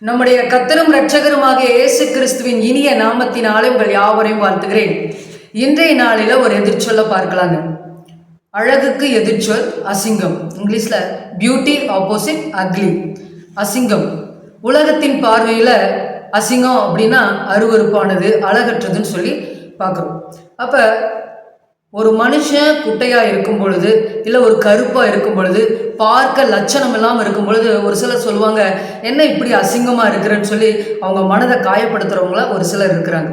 நம்முடைய கத்தரும் இரட்சகருமாக இயேசு கிறிஸ்துவின் இனிய நாமத்தினாலே உங்கள் யாவரையும் வாழ்த்துகிறேன். இன்றைய நாளில் ஒரு எதிர்ச்சொல்ல பார்க்கலாங்க. அழகுக்கு எதிர்ச்சொல் அசிங்கம். இங்கிலீஷில் பியூட்டி ஆப்போசிட் அக்லி அசிங்கம். உலகத்தின் பார்வையில் அசிங்கம் அப்படின்னா அருவருப்பானது அழகற்றதுன்னு சொல்லி பார்க்குறோம். அப்போ ஒரு மனுஷன் குட்டையாக இருக்கும் பொழுது இல்லை ஒரு கருப்பாக இருக்கும் பொழுது பார்க்க லட்சணம் இல்லாமல் இருக்கும் பொழுது ஒரு சிலர் சொல்லுவாங்க என்ன இப்படி அசிங்கமாக இருக்கிறேன்னு சொல்லி அவங்க மனதை காயப்படுத்துகிறவங்கள ஒரு சிலர் இருக்கிறாங்க.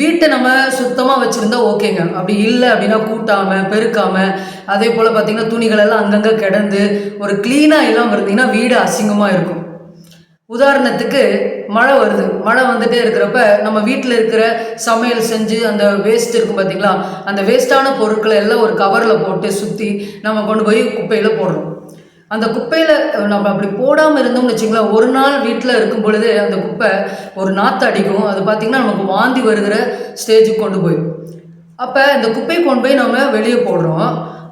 வீட்டை நம்ம சுத்தமாக வச்சுருந்தா ஓகேங்க. அப்படி இல்லை அப்படின்னா கூட்டாமல் பெருக்காமல் அதே போல் பார்த்திங்கன்னா துணிகள் எல்லாம் அங்கங்கே கிடந்து ஒரு க்ளீனாக இல்லாமல் இருந்தீங்கன்னா வீடு அசிங்கமாக இருக்கும். உதாரணத்துக்கு மழை வருது. மழை வந்துட்டே இருக்கிறப்ப நம்ம வீட்டில் இருக்கிற சமையல் செஞ்சு அந்த வேஸ்ட் இருக்கும் பார்த்தீங்களா அந்த வேஸ்ட்டான பொருட்களை எல்லாம் ஒரு கவரில் போட்டு சுற்றி நம்ம கொண்டு போய் குப்பையில் போடுறோம் அந்த குப்பையில் நம்ம அப்படி போடாமல் இருந்தோம்னு வச்சுங்களேன் ஒரு நாள் வீட்டில் இருக்கும் பொழுது அந்த குப்பை ஒரு நாற்று அடிக்கும். அது பார்த்திங்கன்னா நமக்கு வாந்தி வருகிற ஸ்டேஜுக்கு கொண்டு போயிடும். அப்போ இந்த குப்பையை கொண்டு போய் நம்ம வெளியே போடுறோம்.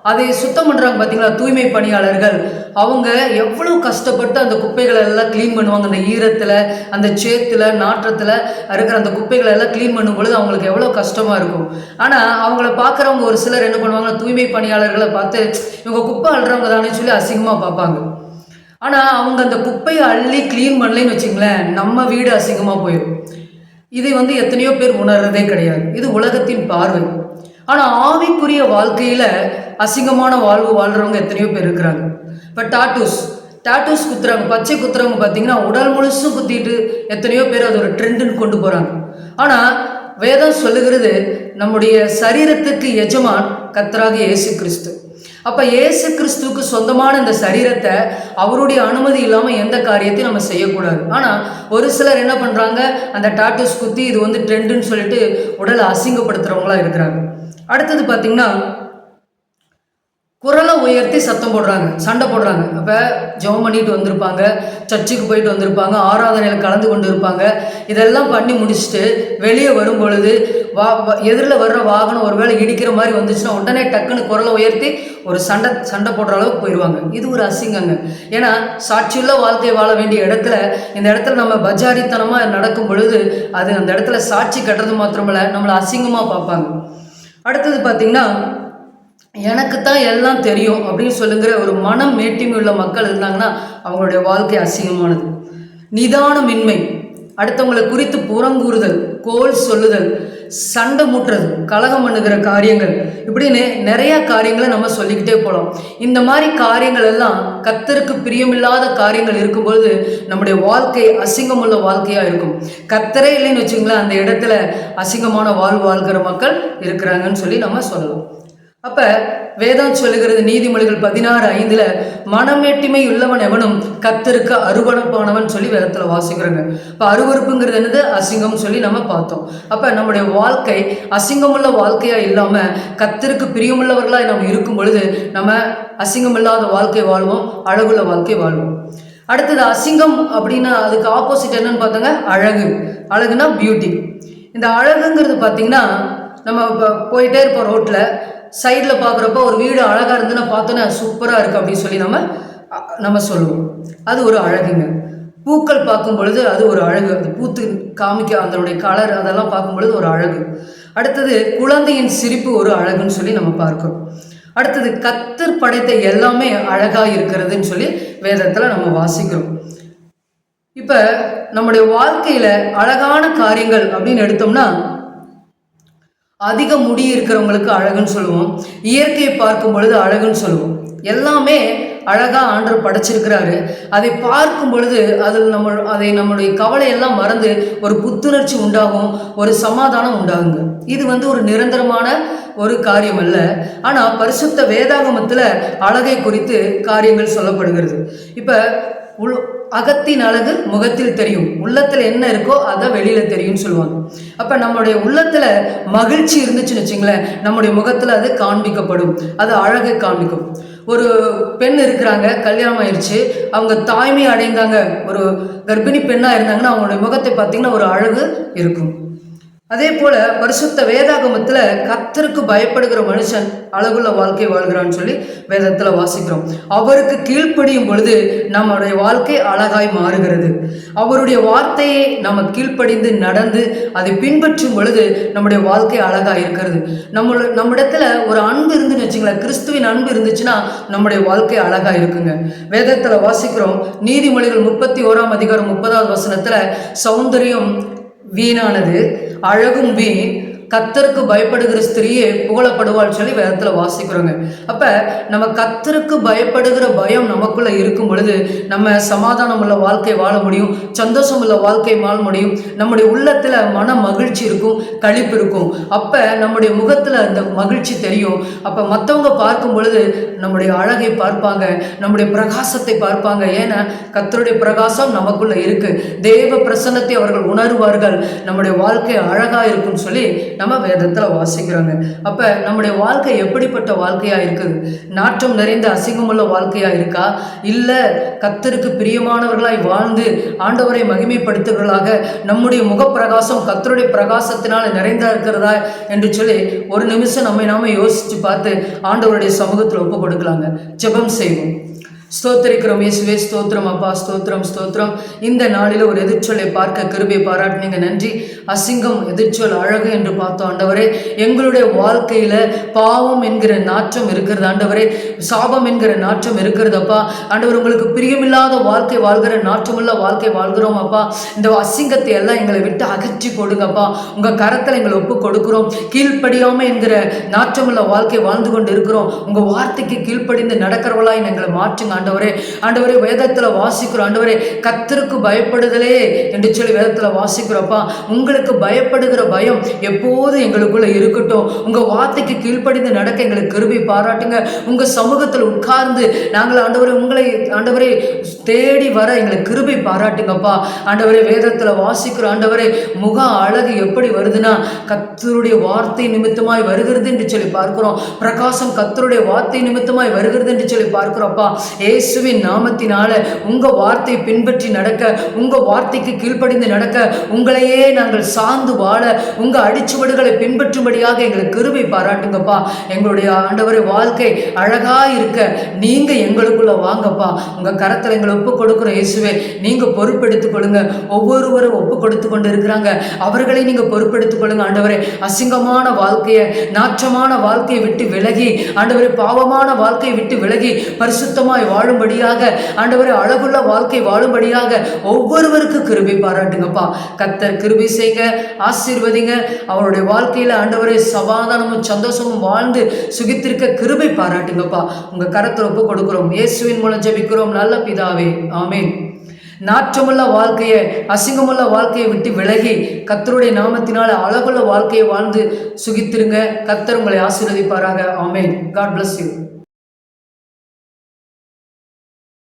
அதை சுத்தம் பண்ணுறாங்க பார்த்தீங்களா தூய்மை பணியாளர்கள். அவங்க எவ்வளோ கஷ்டப்பட்டு அந்த குப்பைகளை எல்லாம் க்ளீன் பண்ணுவாங்க. அந்த ஈரத்தில் அந்த சேத்தில் நாற்றத்தில் இருக்கிற அந்த குப்பைகளை எல்லாம் க்ளீன் பண்ணும் பொழுது அவங்களுக்கு எவ்வளோ கஷ்டமாக இருக்கும். ஆனால் அவங்கள பார்க்குறவங்க ஒரு சிலர் என்ன பண்ணுவாங்க தூய்மை பணியாளர்களை பார்த்து இவங்க குப்பை அள்ளுறவங்க தானே சொல்லி அசிங்கமாக பார்ப்பாங்க. ஆனால் அவங்க அந்த குப்பையை அள்ளி க்ளீன் பண்ணலன்னு வச்சுங்களேன் நம்ம வீடு அசிங்கமாக போயிடும் இதை வந்து எத்தனையோ பேர் உணர்றதே கிடையாது. இது உலகத்தின் பார்வை. ஆனால் ஆவிக்குரிய வாழ்க்கையில் அசிங்கமான வாழ்வு வாழ்கிறவங்க எத்தனையோ பேர் இருக்கிறாங்க. இப்போ டாட்டூஸ் டாட்டூஸ் குத்துறாங்க பச்சை குத்துறவங்க பார்த்தீங்கன்னா உடல் முழுசும் குத்திட்டு எத்தனையோ பேர் அது ஒரு ட்ரெண்டுன்னு கொண்டு போகிறாங்க ஆனால் வேதம் சொல்லுகிறது நம்முடைய சரீரத்துக்கு எஜமான் கத்தராக இயேசு கிறிஸ்து அப்போ இயேசு கிறிஸ்துவுக்கு சொந்தமான இந்த சரீரத்தை அவருடைய அனுமதி இல்லாமல் எந்த காரியத்தையும் நம்ம செய்யக்கூடாது. ஆனால் ஒரு சிலர் என்ன பண்ணுறாங்க அந்த டாட்டூஸ் குத்தி இது வந்து ட்ரெண்டுன்னு சொல்லிட்டு உடலை அசிங்கப்படுத்துகிறவங்களாம் இருக்கிறாங்க. அடுத்தது பார்த்திங்கன்னா குரலை உயர்த்தி சத்தம் போடுறாங்க சண்டை போடுறாங்க. அப்போ ஜெபம் பண்ணிட்டு வந்திருப்பாங்க சர்ச்சுக்கு போயிட்டு வந்திருப்பாங்க ஆராதனையில் கலந்து கொண்டு இருப்பாங்க. இதெல்லாம் பண்ணி முடிச்சுட்டு வெளியே வரும் பொழுது வா எதிரில் வர்ற வாகனம் ஒருவேளை இடிக்கிற மாதிரி வந்துச்சுன்னா உடனே டக்குன்னு குரலை உயர்த்தி ஒரு சண்டை சண்டை போடுற அளவுக்கு போயிடுவாங்க இது ஒரு அசிங்கங்க. ஏன்னா சாட்சியுள்ள வாழ்க்கையை வாழ வேண்டிய இடத்துல இந்த இடத்துல நம்ம பஜாரித்தனமாக நடக்கும் பொழுது அது அந்த இடத்துல சாட்சி கட்டுறது மாத்திரமில்ல நம்மளை அசிங்கமாக பார்ப்பாங்க. அடுத்தது பார்த்திங்கன்னா எனக்கு தான் எல்லாம் தெரியும் அப்படின்னு சொல்லுங்கிற ஒரு மனம் மேட்டிமை உள்ள மக்கள் இருந்தாங்கன்னா அவங்களுடைய வாழ்க்கை அசிங்கமானது. நிதானமின்மை அடுத்தவங்களை குறித்து புறங்கூறுதல் கோல் சொல்லுதல் சண்டை மூட்டுறது கலகம் பண்ணுகிற காரியங்கள் இப்படின்னு நிறைய காரியங்களை நம்ம சொல்லிக்கிட்டே போகலாம். இந்த மாதிரி காரியங்கள் எல்லாம் கத்தருக்கு பிரியமில்லாத காரியங்கள் இருக்கும்பொழுது நம்முடைய வாழ்க்கை அசிங்கமுள்ள வாழ்க்கையாக இருக்கும். கத்தரே இல்லைன்னு வச்சுங்களேன் அந்த இடத்துல அசிங்கமான வாழ்வு வாழ்கிற மக்கள் இருக்கிறாங்கன்னு சொல்லி நம்ம சொல்லலாம். அப்ப வேதம் சொல்லுகிறது நீதிமொழிகள் பதினாறு ஐந்துல மனமேட்டிமை உள்ளவன் எவனும் கத்தருக்கு அருவணப்பானவன் சொல்லி வேதத்துல வாசிக்கிறாங்க. இப்ப அருவறுப்புங்கிறது என்னது? அசிங்கம் சொல்லி நம்ம பார்த்தோம். அப்ப நம்முடைய வாழ்க்கை அசிங்கமுள்ள வாழ்க்கையா இல்லாம கத்தருக்கு பிரியமுள்ளவர்களா நம்ம இருக்கும் பொழுது நம்ம அசிங்கம் இல்லாத வாழ்க்கை வாழ்வோம் அழகுள்ள வாழ்க்கை வாழ்வோம். அடுத்தது அசிங்கம் அப்படின்னா அதுக்கு ஆப்போசிட் என்னன்னு பார்த்தோங்க? அழகு. அழகுனா பியூட்டி இந்த அழகுங்கிறது பார்த்தீங்கன்னா நம்ம இப்போ போயிட்டே இருப்போம் ரோட்டில் சைடில் பார்க்குறப்ப ஒரு வீடு அழகாக இருந்துன்னா பார்த்தோன்னா சூப்பராக இருக்குது அப்படின்னு சொல்லி நம்ம நம்ம சொல்லுவோம். அது ஒரு அழகுங்க. பூக்கள் பார்க்கும் பொழுது அது ஒரு அழகு. அது பூத்து காமிக்க அதனுடைய கலர் அதெல்லாம் பார்க்கும் பொழுது ஒரு அழகு. அடுத்தது குழந்தையின் சிரிப்பு ஒரு அழகுன்னு சொல்லி நம்ம பார்க்கிறோம். அடுத்தது கத்தர் படைத்த எல்லாமே அழகாக இருக்கிறதுன்னு சொல்லி வேதத்தில் நம்ம வாசிக்கிறோம். இப்போ நம்முடைய வாழ்க்கையில் அழகான காரியங்கள் அப்படின்னு எடுத்தோம்னா அதிக முடி இருக்கிறவங்களுக்கு அழகுன்னு சொல்லுவோம். இயற்கையை பார்க்கும் பொழுது அழகுன்னு சொல்லுவோம். எல்லாமே அழகாக ஆண்டர் படைச்சிருக்கிறாரு. அதை பார்க்கும் பொழுது அதில் நம்ம அதை நம்மளுடைய கவலையெல்லாம் மறந்து ஒரு புத்துணர்ச்சி உண்டாகும் ஒரு சமாதானம் உண்டாகுங்க. இது வந்து ஒரு நிரந்தரமான ஒரு காரியம் அல்ல ஆனால் பரிசுத்த வேதாகமத்தில் அழகை குறித்து காரியங்கள் சொல்லப்படுகிறது. இப்போ உள் அகத்தின் அழகு முகத்தில் தெரியும். உள்ளத்தில் என்ன இருக்கோ அதை வெளியில் தெரியும்னு சொல்லுவாங்க. அப்போ நம்மளுடைய உள்ளத்தில் மகிழ்ச்சி இருந்துச்சுன்னு வச்சுங்களேன் நம்முடைய முகத்தில் அது காண்பிக்கப்படும். அது அழகை காண்பிக்கும். ஒரு பெண் இருக்கிறாங்க கல்யாணம் ஆயிடுச்சு அவங்க தாய்மை அடைந்தாங்க. ஒரு கர்ப்பிணி பெண்ணாக இருந்தாங்கன்னா அவங்களுடைய முகத்தை பார்த்தீங்கன்னா ஒரு அழகு இருக்கும். அதே போல பரிசுத்த வேதாகமத்தில் கத்தருக்கு பயப்படுகிற மனுஷன் அழகுள்ள வாழ்க்கை வாழ்கிறான்னு சொல்லி வேதத்தில் வாசிக்கிறோம். அவருக்கு கீழ்ப்படியும் பொழுது நம்மளுடைய வாழ்க்கை அழகாய் மாறுகிறது. அவருடைய வார்த்தையை நம்ம கீழ்ப்படிந்து நடந்து அதை பின்பற்றும் பொழுது நம்முடைய வாழ்க்கை அழகா இருக்கிறது. நம்ம நம்மிடத்துல ஒரு அன்பு இருந்துன்னு வச்சுங்களேன் கிறிஸ்துவின் அன்பு இருந்துச்சுன்னா நம்முடைய வாழ்க்கை அழகாக இருக்குங்க. வேதத்தில் வாசிக்கிறோம் நீதிமொழிகள் முப்பத்தி ஓராம் அதிகாரம் முப்பதாவது வசனத்தில் சௌந்தரியம் வீணானது. அழகும் வீண் கத்தருக்கு பயப்படுகிற ஸ்திரீயே புகழப்படுவாள் சொல்லி வேதத்தில் வாசிக்கிறோங்க. அப்போ நம்ம கத்தருக்கு பயப்படுகிற பயம் நமக்குள்ளே இருக்கும் பொழுது நம்ம சமாதானம் உள்ள வாழ்க்கை வாழ முடியும் சந்தோஷம் உள்ள வாழ்க்கை வாழ முடியும் நம்முடைய உள்ளத்தில் மன மகிழ்ச்சி இருக்கும் கழிப்பு இருக்கும். அப்போ நம்முடைய முகத்தில் அந்த மகிழ்ச்சி தெரியும். அப்போ மற்றவங்க பார்க்கும் பொழுது நம்முடைய அழகை பார்ப்பாங்க நம்முடைய பிரகாசத்தை பார்ப்பாங்க. ஏன்னா கத்தருடைய பிரகாசம் நமக்குள்ளே இருக்குது தேவ பிரசன்னத்தை அவர்கள் உணர்வார்கள். நம்முடைய வாழ்க்கை அழகாக இருக்கும்னு சொல்லி நம்ம வேதத்தில் வாசிக்கிறாங்க. அப்போ நம்முடைய வாழ்க்கை எப்படிப்பட்ட வாழ்க்கையாக இருக்குது? நாற்றம் நிறைந்த அசிங்கமுள்ள வாழ்க்கையாக இருக்கா? இல்லை கத்தருக்கு பிரியமானவர்களாய் வாழ்ந்து ஆண்டவரை மகிமைப்படுத்துகிறவர்களாக நம்முடைய முகப்பிரகாசம் கத்தருடைய பிரகாசத்தினால் நிறைந்தா இருக்கிறதா என்று சொல்லி ஒரு நிமிஷம் நம்மை நாம யோசித்து பார்த்து ஆண்டவருடைய சமூகத்தில் ஒப்பு கொடுக்கலாங்க. ஜெபம் செய்வோம். ஸ்தோத்திரிக்கிறோம் இயேசுவே ஸ்தோத்திரம் அப்பா ஸ்தோத்திரம் ஸ்தோத்திரம். இந்த நாளில் ஒரு எதிர்ச்சொல்லை பார்க்க கிருபை பாராட்டினீங்க நன்றி. அசிங்கம் எதிர்ச்சொல் அழகு என்று பார்த்தோம் ஆண்டவரே. எங்களுடைய வாழ்க்கையில பாவம் என்கிற நாற்றம் இருக்கிறது ஆண்டவரே. சாபம் என்கிற நாற்றம் இருக்கிறதப்பா ஆண்டவர் உங்களுக்கு பிரியமில்லாத வாழ்க்கை வாழ்கிற நாற்றமுள்ள வாழ்க்கை வாழ்கிறோம் அப்பா. இந்த அசிங்கத்தை எல்லாம் எங்களை விட்டு அகற்றி கொடுங்கப்பா உங்க கரத்தில் எங்களை ஒப்பு கொடுக்குறோம். கீழ்ப்படியாமல் என்கிற நாற்றமுள்ள வாழ்க்கை வாழ்ந்து கொண்டு இருக்கிறோம். உங்கள் வார்த்தைக்கு கீழ்ப்படிந்து நடக்கிறவளாய் எங்களை மாற்றுங்க ஆண்டவரே ஆண்டவரே வேதத்தில் வாசிக்கிறோம். ஆண்டவரே கத்தருக்கு பயப்படுதலே என்று சொல்லி வேதத்தில் வாசிக்கிறோப்பா உங்களுக்கு பயப்படுகிற பயம் எப்போது எங்களுக்குள்ளே இருக்கட்டும். உங்க வார்த்தைக்கு கீழ்ப்படிந்து நடக்க எங்களுக்கு கிருபை பாராட்டுங்க. உங்கள் சமூகத்தில் உட்கார்ந்து நாங்கள் ஆண்டவரே உங்களை ஆண்டவரே தேடி வர எங்களுக்கு கிருபை பாராட்டுங்கப்பா ஆண்டவரே வேதத்தில் வாசிக்கிறோம். ஆண்டவரே முக அழகு எப்படி வருதுன்னா கத்தருடைய வார்த்தை நிமித்தமாய் வருகிறது என்று சொல்லி பார்க்கிறோம். பிரகாசம் கத்தருடைய வார்த்தை நிமித்தமாய் வருகிறது என்று சொல்லி பார்க்கிறோம்ப்பா இயேசுவின் நாமத்தினால உங்கள் வார்த்தை பின்பற்றி நடக்க உங்கள் வார்த்தைக்கு கீழ்ப்படிந்து நடக்க உங்களையே நாங்கள் சார்ந்து வாழ உங்கள் அடிச்சுவடுகளை பின்பற்றும்படியாக எங்களுக்கு கிருபை பாராட்டுங்கப்பா. எங்களுடைய ஆண்டவரை வாழ்க்கை அழகாக இருக்க நீங்கள் எங்களுக்குள்ள வாங்கப்பா. உங்கள் கரத்தில் எங்களை ஒப்பு கொடுக்குற இயேசுவே. நீங்கள் பொறுப்பெடுத்துக் கொள்ளுங்க. ஒவ்வொருவரும் ஒப்பு கொடுத்து கொண்டு இருக்கிறாங்க அவர்களை நீங்கள் பொறுப்பெடுத்துக் கொள்ளுங்க ஆண்டவரே. அசிங்கமான வாழ்க்கையை நாற்றமான வாழ்க்கையை விட்டு விலகி ஆண்டவரே பாவமான வாழ்க்கையை விட்டு விலகி பரிசுத்தமாய் வாழும்படியாக ஆண்டவரே அழகுள்ள வாழ்க்கை வாழும்படியாக ஒவ்வொருவருக்கு கிருபை பாராட்டுங்கப்பா. கத்தர் கிருபை செய்க ஆசீர்வதிங்க. அவருடைய வாழ்க்கையில ஆண்டவரே சமாதானமும் சந்தோஷமும் வாழ்ந்து சுகித்திருக்க கிருபை பாராட்டுங்கப்பா. உங்க கரத்தில் ஒப்பு கொடுக்கிறோம். இயேசுவின் மூலம் ஜெபிக்கிறோம். நல்ல பிதாவே. ஆமேன். நாற்றமுள்ள வாழ்க்கையை அசிங்கமுள்ள வாழ்க்கையை விட்டு விலகி கத்தருடைய நாமத்தினால அழகுள்ள வாழ்க்கையை வாழ்ந்து சுகித்திருங்க. கத்தர் உங்களை ஆசீர்வதிப்பாராக. ஆமேன். God bless you